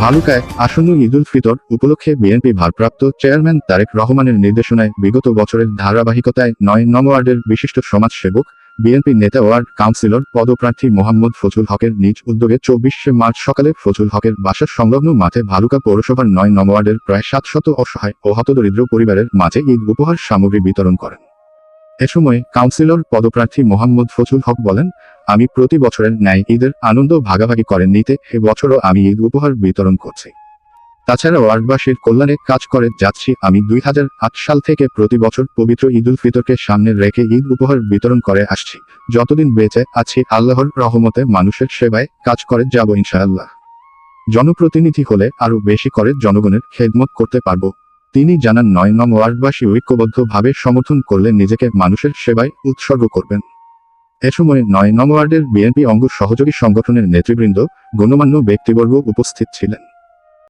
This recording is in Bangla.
ভালুকায় আসন্ন ঈদুল ফিতর উপলক্ষে বিএনপি ভারপ্রাপ্ত চেয়ারম্যান তারেক রহমানের নির্দেশনায় বিগত বছরের ধারাবাহিকতায় নয় নং ওয়ার্ডের বিশিষ্ট সমাজসেবক, বিএনপি নেতা ওয়ার্ড কাউন্সিলর পদপ্রার্থী মোহাম্মদ ফজল হকের নিজ উদ্যোগে চব্বিশে মার্চ সকালে ফজল হকের বাসার সংলগ্ন মাঠে ভালুকা পৌরসভার নয় নং ওয়ার্ডের প্রায় সাতশত অসহায় ও হতদরিদ্র পরিবারের মাঝে ঈদ উপহার সামগ্রী বিতরণ করেন। এ সময় কাউন্সিলর পদপ্রার্থী মোহাম্মদ ফজল হক বলেন আমি প্রতি বছরের ন্যায় ঈদের আনন্দ ভাগাভাগি করে নিতে এবছরও আমি ঈদ উপহার বিতরণ করছি। তাছাড়া ওয়ার্ডবাসীর কল্যাণে কাজ করে যাচ্ছি আমি দুই হাজার আট সাল থেকে প্রতি বছর পবিত্র ঈদুল ফিতরকে সামনে রেখে ঈদ উপহার বিতরণ করে আসছি। যতদিন বেঁচে আছি, আল্লাহর রহমতে মানুষের সেবায় কাজ করে যাব ইনশাআল্লাহ। জনপ্রতিনিধি হলে আরও বেশি করে জনগণের খেদমত করতে পারব। তিনি জানান, নয় নং ওয়ার্ডবাসী ঐক্যবদ্ধভাবে সমর্থন করলে নিজেকে মানুষের সেবায় উৎসর্গ করবেন। এ সময় নয় নং ওয়ার্ডের বিএনপি অঙ্গ সহযোগী সংগঠনের নেতৃবৃন্দ গণ্যমান্য ব্যক্তিবর্গ উপস্থিত ছিলেন।